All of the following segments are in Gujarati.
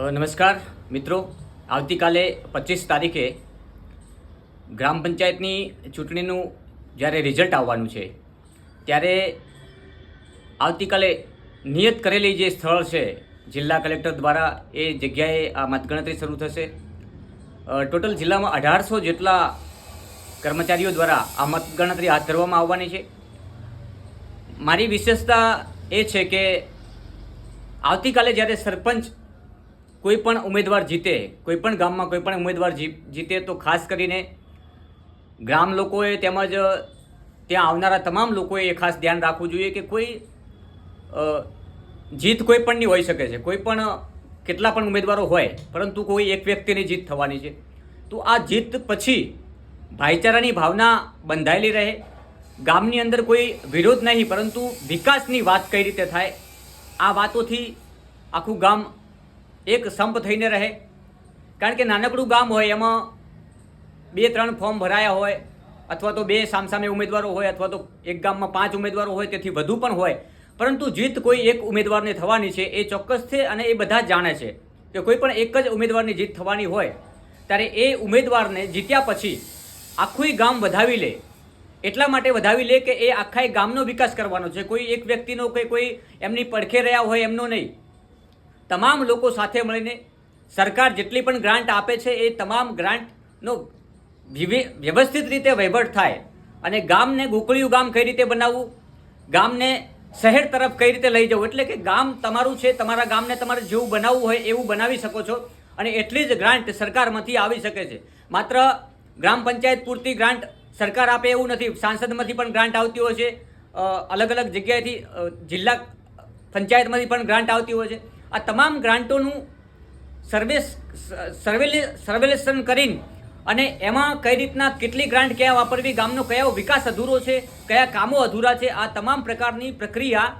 નમસ્કાર, મિત્રો. આવતીકાલે પચીસ તારીખે ગ્રામ પંચાયતની ચૂંટણીનું જ્યારે રિઝલ્ટ આવવાનું છે, ત્યારે આવતીકાલે નિયત કરેલી જે સ્થળ છે, જિલ્લા કલેક્ટર દ્વારા એ જગ્યાએ આ મતગણતરી શરૂ થશે. ટોટલ જિલ્લામાં અઢારસો જેટલા કર્મચારીઓ દ્વારા આ મતગણતરી હાથ ધરવામાં આવવાની છે. મારી વિશેષતા એ છે કે આવતીકાલે જ્યારે સરપંચ કોઈ પણ ઉમેદવાર જીતે, કોઈ પણ ગામમાં કોઈ પણ ઉમેદવાર જીતે તો ખાસ કરીને ગ્રામ લોકોએ તેમજ ત્યાં આવનારા તમામ લોકોએ એ ખાસ ધ્યાન રાખવું જોઈએ કે કોઈ જીત કોઈ પણની હોઈ શકે છે. કોઈ પણ કેટલા પણ ઉમેદવારો હોય, પરંતુ કોઈ એક વ્યક્તિની જીત થવાની છે. તો આ જીત પછી ભાઈચારાની ભાવના બંધાયેલી રહે. ગામની અંદર કોઈ વિરોધ નહીં, પરંતુ વિકાસની વાત કઈ રીતે થાય? આ વાતોથી આખું ગામ એક સંપ થઈને રહે. કારણ કે નાનકડું ગામ હોય, એમાં બે, ત્રણ ફોર્મ ભરાયા હોય, અથવા તો બે સામસામે ઉમેદવારો હોય, અથવા તો એક ગામમાં પાંચ ઉમેદવારો હોય, તેથી વધુ પણ હોય. પરંતુ જીત કોઈ એક ઉમેદવારને થવાની છે, એ ચોક્કસ છે અને એ બધા જાણે છે કે કોઈ પણ એક જ ઉમેદવારની જીત થવાની હોય. ત્યારે એ ઉમેદવારને જીત્યા પછી આખું ગામ વધાવી લે. એટલા માટે વધાવી લે કે એ આખા ગામનો વિકાસ કરવાનો છે. કોઈ એક વ્યક્તિનો કે કોઈ એમની પડખે રહ્યા હોય એમનો નહીં. તમામ લોકો સાથે મળીને સરકાર જેટલી પણ ગ્રાન્ટ આપે છે, એ તમામ ગ્રાન્ટનો વ્યવસ્થિત રીતે વહીવટ થાય અને ગામને ગોકળિયું ગામ કઈ રીતે બનાવવું, ગામને શહેર તરફ કઈ રીતે લઈ જવું, એટલે કે ગામ તમારું છે, તમારા ગામને તમારે જેવું બનાવવું હોય એવું બનાવી શકો છો અને એટલી જ ગ્રાન્ટ સરકારમાંથી આવી શકે છે. માત્ર ગ્રામ પંચાયત પૂરતી ગ્રાન્ટ સરકાર આપે એવું નથી, સાંસદમાંથી પણ ગ્રાન્ટ આવતી હોય છે અલગ અલગ જગ્યાએથી જિલ્લા પંચાયતમાંથી પણ ગ્રાન્ટ આવતી હોય છે. આ તમામ ગ્રાન્ટોનું સર્વે સર્વેલે, સર્વેલેશન કરીને અને એમાં કઈ રીતના કેટલી ગ્રાન્ટ ક્યાં વાપરવી, ગામનો કયો વિકાસ અધૂરો છે, કયા કામો અધૂરા છે, આ તમામ પ્રકારની પ્રક્રિયા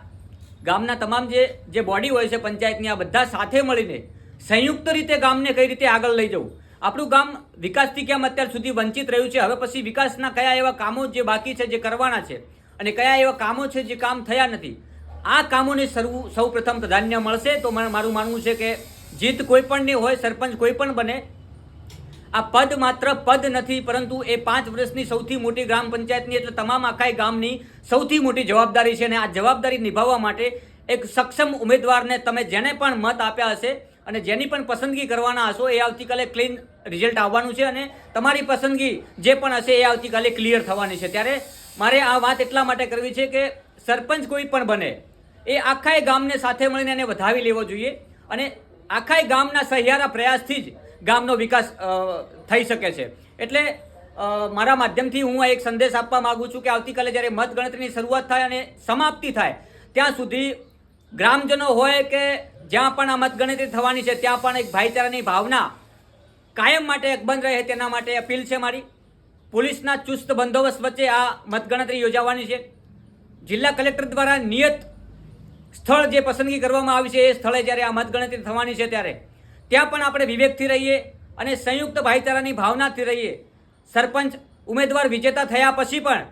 ગામના તમામ જે જે બોડી હોય છે, પંચાયતની, આ બધા સાથે મળીને સંયુક્ત રીતે ગામને કઈ રીતે આગળ લઈ જવું. આપણું ગામ વિકાસથી કેમ અત્યાર સુધી વંચિત રહ્યું છે? હવે પછી વિકાસના કયા એવા કામો જે બાકી છે, જે કરવાના છે? અને કયા એવા કામો છે, જે કામ થયા નથી? આ કામોને સર્વ સૌ પ્રથમ પ્રાધાન્ય મળશે. તો મારે- મારું માનવું છે કે જીત કોઈ પણની હોય, સરપંચ કોઈ પણ બને, આ પદ માત્ર પદ નથી, પરંતુ એ પાંચ વર્ષની સૌથી મોટી ગ્રામ પંચાયતની, એટલે તમામ આખાય ગામની સૌથી મોટી જવાબદારી છે. અને આ જવાબદારી નિભાવવા માટે એક સક્ષમ ઉમેદવારને તમે જેને પણ મત આપ્યા હશે અને જેની પણ પસંદગી કરવાના હશો, એ આવતીકાલે ક્લીન રિઝલ્ટ આવવાનું છે. અને તમારી પસંદગી જે પણ હશે, એ આવતીકાલે ક્લિયર થવાની છે. ત્યારે મારે આ વાત એટલા માટે કરવી છે કે સરપંચ કોઈ પણ બને એ આખાય ગામને સાથે મળીને એને વધાવી લેવો જોઈએ અને આખાય ગામના સહિયારા પ્રયાસથી જ ગામનો વિકાસ થઈ શકે છે. એટલે મારા માધ્યમથી હું એક સંદેશ આપવા માગું છું કે આવતીકાલે જ્યારે મતગણતરીની શરૂઆત થાય અને સમાપ્તિ થાય, ત્યાં સુધી ગ્રામજનો હોય કે જ્યાં પણ આ મતગણતરી થવાની છે, ત્યાં પણ એક ભાઈચારાની ભાવના કાયમ માટે અકબંધ રહે, તેના માટે અપીલ છે મારી. પોલીસના ચુસ્ત બંદોબસ્ત વચ્ચે આ મતગણતરી યોજાવાની છે. જિલ્લા કલેક્ટર દ્વારા નિયત સ્થળ જે પસંદગી કરવામાં આવી છે એ સ્થળે જ્યારે આ મતગણતરી થવાની છે ત્યારે, ત્યાં પણ આપણે વિવેકથી રહીએ અને સંયુક્ત ભાઈચારાની ભાવનાથી રહીએ. સરપંચ ઉમેદવાર વિજેતા થયા પછી પણ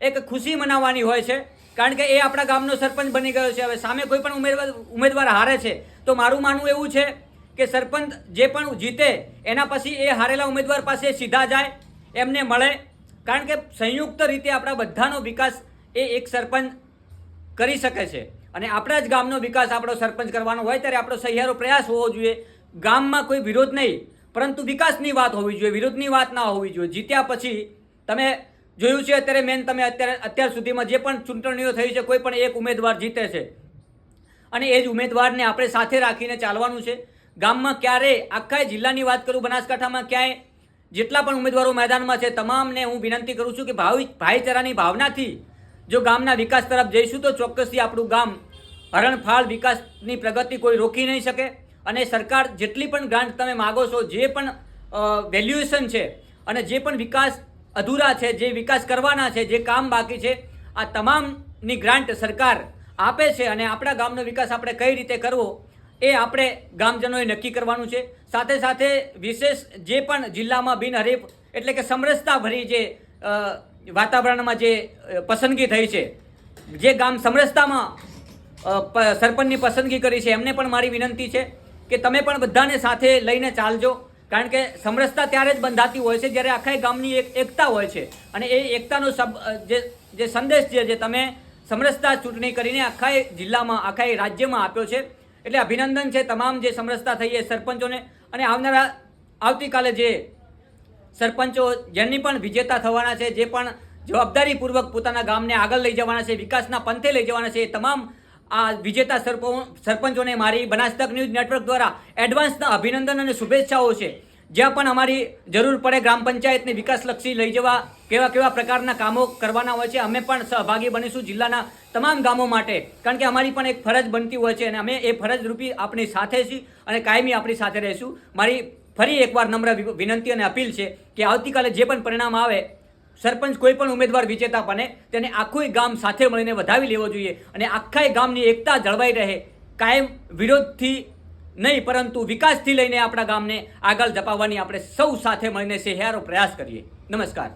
એક ખુશી મનાવવાની હોય છે, કારણ કે એ આપણા ગામનો સરપંચ બની ગયો છે. હવે સામે કોઈ પણ ઉમેદવાર ઉમેદવાર હારે છે, તો મારું માનવું એવું છે કે સરપંચ જે પણ જીતે, એના પછી એ હારેલા ઉમેદવાર પાસે સીધા જાય, એમને મળે. કારણ કે સંયુક્ત રીતે આપણા બધાનો વિકાસ એ એક સરપંચ કરી શકે છે. અને આપણા જ ગામનો વિકાસ આપણો સરપંચ કરવાનો હોય ત્યારે આપણો સહિયારો પ્રયાસ હોવો જોઈએ. ગામમાં કોઈ વિરોધ નહીં, પરંતુ વિકાસની વાત હોવી જોઈએ, વિરોધની વાત ના હોવી જોઈએ. જીત્યા પછી તમે જોયું છે, અત્યારે મેન તમે અત્યારે અત્યાર સુધીમાં જે પણ ચૂંટણીઓ થઈ છે, કોઈ પણ એક ઉમેદવાર જીતે છે. અને એ જ ઉમેદવારને આપણે સાથે રાખીને ચાલવાનું છે. ગામમાં ક્યારેય આખા જિલ્લાની વાત કરું, બનાસકાંઠામાં ક્યાંય જેટલા પણ ઉમેદવારો મેદાનમાં છે, તમામને હું વિનંતી કરું છું કે ભાવિ ભાઈચારાની ભાવનાથી જો ગામના વિકાસ તરફ જઈશું તો ચોક્કસથી આપણું ગામ હરણફાળ વિકાસની પ્રગતિ કોઈ રોકી નહીં શકે. અને સરકાર જેટલી પણ ગ્રાન્ટ તમે માગો છો, જે પણ વેલ્યુએશન છે અને જે પણ વિકાસ અધૂરા છે, જે વિકાસ કરવાના છે, જે કામ બાકી છે, આ તમામની ગ્રાન્ટ સરકાર આપે છે અને આપણા ગામનો વિકાસ આપણે કઈ રીતે કરવો એ આપણે ગામજનોએ નક્કી કરવાનું છે. સાથે સાથે વિશેષ જે પણ જિલ્લામાં બિનહરીફ એટલે કે સમરસતા ભરી જે વાતાવરણમાં જે પસંદગી થઈ છે, જે ગામ સમરસતામાં સરપંચની પસંદગી કરી છે, એમને પણ મારી વિનંતી છે કે તમે પણ બધાને સાથે લઈને ચાલજો. કારણ કે સમરસતા ત્યારે જ બંધાતી હોય છે, જ્યારે આખા ગામની એક એકતા હોય છે. અને એ એકતાનો સબ જે જે સંદેશ છે, જે તમે સમરસતા ચૂંટણી કરીને આખા જિલ્લામાં, આખા રાજ્યમાં આપ્યો છે, એટલે અભિનંદન છે તમામ જે સમરસતા થઈ એ સરપંચોને. અને આવનારા, આવતીકાલે જે સરપંચો જેમની પણ વિજેતા થવાના છે, જે પણ જવાબદારીપૂર્વક પોતાના ગામને આગળ લઈ જવાના છે, વિકાસના પંથે લઈ જવાના છે તમામ આ વિજેતા સરપો, સરપંચોને મારી બનાસતક ન્યૂઝ નેટવર્ક દ્વારા એડવાન્સના અભિનંદન અને શુભેચ્છાઓ છે. જ્યાં પણ અમારી જરૂર પડે ગ્રામ પંચાયતને વિકાસલક્ષી લઈ જવા કેવા કેવા પ્રકારના કામો કરવાના હોય છે, અમે પણ સહભાગી બનીશું જિલ્લાના તમામ ગામો માટે. કારણ કે અમારી પણ એક ફરજ બનતી હોય છે અને અમે એ ફરજ રૂપી આપણી સાથે છીએ અને કાયમી આપણી સાથે રહીશું. મારી ફરી એકવાર નમ્ર વિનંતી અને અપીલ છે કે આવતીકાલે જે પણ પરિણામ આવે, સરપંચ કોઈ પણ ઉમેદવાર વિજેતા બને, તેને આખું ગામ સાથે મળીને વધાવી લેવો જોઈએ અને આખા ગામની એકતા જળવાઈ રહે. કાયમ વિરોધથી નહીં, પરંતુ વિકાસથી લઈને આપણા ગામને આગળ ધપાવવાની આપણે સૌ સાથે મળીને સહિયારો પ્રયાસ કરીએ. નમસ્કાર.